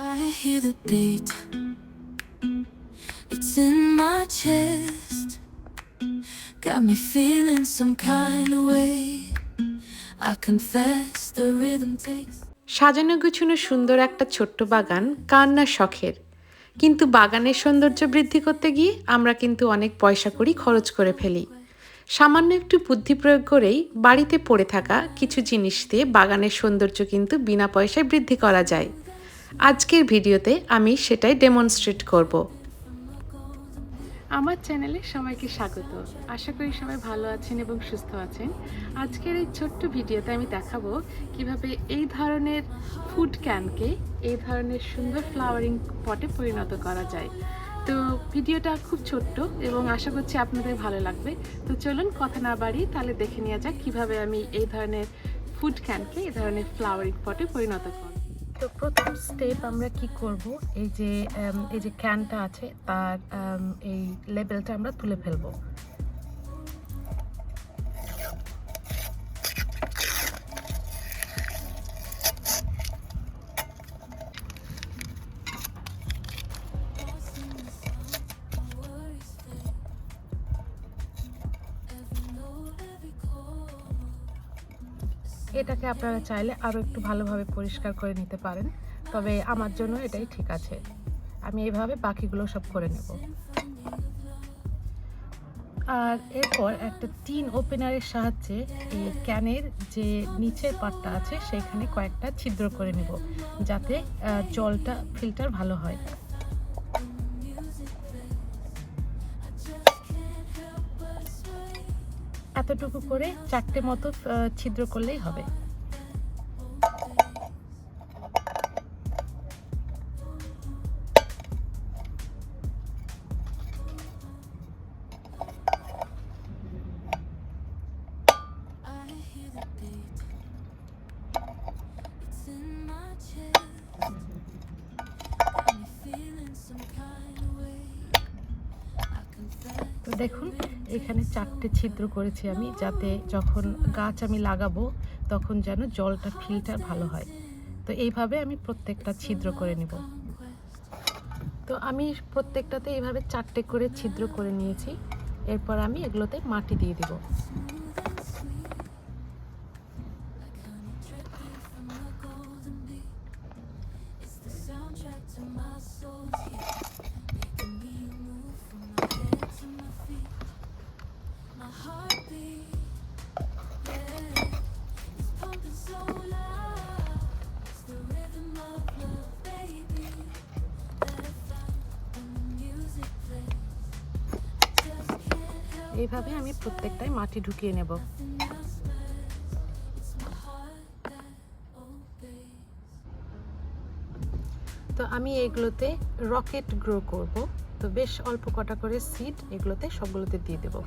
I hear the beat. It's in my chest. Got me feeling some kind of way. I confess the rhythm takes. সাজানো গুছানো সুন্দর একটা ছোট্ট বাগান, কার না শখের কিন্তু বাগানের সৌন্দর্য বৃদ্ধি করতে গিয়ে আমরা কিন্তু অনেক পয়সা করি খরচ করে ফেলি সামান্য একটু বুদ্ধি প্রয়োগ করেই বাড়িতে পড়ে থাকা কিছু জিনিস দিয়ে বাগানের সৌন্দর্য কিন্তু বিনা পয়সায় বৃদ্ধি করা যায় আজকের ভিডিওতে আমি সেটাই ডেমনস্ট্রেট করব। আমার চ্যানেলে সবাইকে স্বাগত। আশা করি সবাই ভালো আছেন এবং সুস্থ আছেন। আজকের এই ছোট্ট ভিডিওতে আমি দেখাবো কীভাবে এই ধরনের ফুড ক্যানকে এই ধরনের সুন্দর ফ্লাওয়ারিং পটে পরিণত করা যায়। তো ভিডিওটা খুব ছোট্ট এবং আশা করছি আপনাদের ভালো লাগবে। তো চলুন কথা না বাড়ি তাহলে দেখে নেওয়া যাক কীভাবে আমি এই ধরনের ফুড ক্যানকে এই ধরনের ফ্লাওয়ারিং পটে পরিণত করব। তো প্রথম স্টেপ আমরা কি করব? এই যে এই যে ক্যানটা আছে, তার এই লেবেলটা আমরা তুলে ফেলব। এটাকে আপনারা চাইলে আরও একটু ভালোভাবে পরিষ্কার করে নিতে পারেন। তবে আমার জন্য এটাই ঠিক আছে। আমি এইভাবে বাকিগুলো সব করে নেব। আর এরপর একটা টিন ওপেনারের সাহায্যে এই ক্যানের যে নিচের পাটটা আছে, সেখানে কয়েকটা ছিদ্র করে নেব, যাতে জলটা ফিল্টার ভালো হয়। এতটুকু করে চারটে মতো ছিদ্র করলেই হবে। দেখুন এখানে চারটে ছিদ্র করেছি আমি যাতে যখন গাছ আমি লাগাবো তখন যেন জলটা ফিল্টার ভালো হয়। তো এইভাবে আমি প্রত্যেকটা ছিদ্র করে নেব। তো আমি প্রত্যেকটাতে এইভাবে চারটে করে ছিদ্র করে নিয়েছি। এরপর আমি এগুলোতে মাটি দিয়ে দিব। এইভাবে আমি প্রত্যেকটাই মাটি ঢুকিয়ে নেব. তো আমি এগুলোতে রকেট গ্রো করব তো বেশ অল্প কটা করে সিড এগুলোতে সবগুলোতে দিয়ে দেবো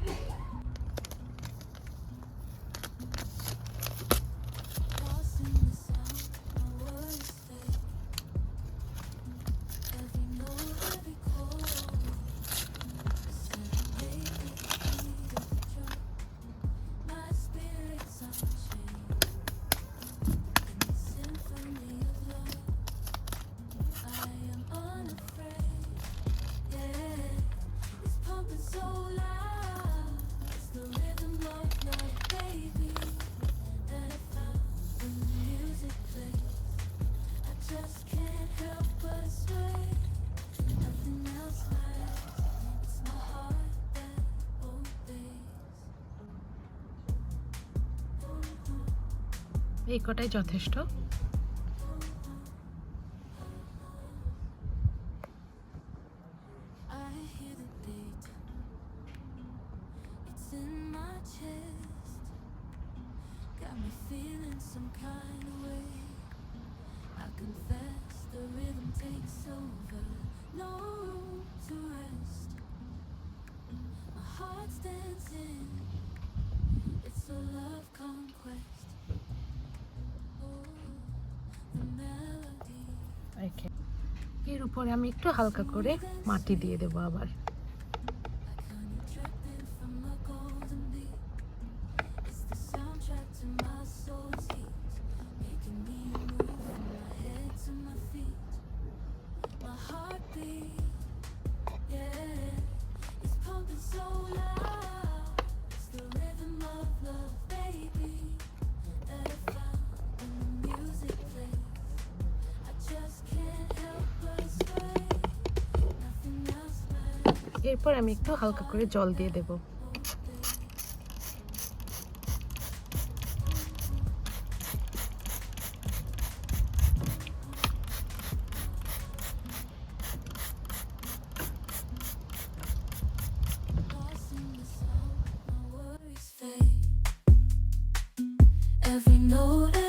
to rest. My heart's dancing. It's a love conquest. এর উপরে আমি একটু হালকা করে মাটি দিয়ে দেবো আবার। Yeah, it's pumping so loud. এরপর আমি একটু হালকা করে জল দিয়ে দেব। Every note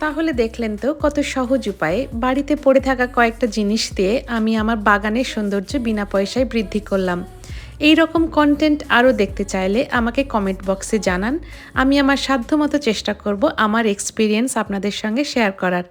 তাহলে দেখলেন তো কত সহজ উপায়ে। বাড়িতে পড়ে থাকা কয়েকটা জিনিস দিয়ে আমি আমার বাগানের সৌন্দর্য বিনা পয়সায় বৃদ্ধি করলাম। এই রকম কন্টেন্ট আরও দেখতে চাইলে আমাকে কমেন্ট বক্সে জানান। আমি আমার সাধ্যমতো চেষ্টা করব আমার এক্সপিরিয়েন্স আপনাদের সঙ্গে শেয়ার করার।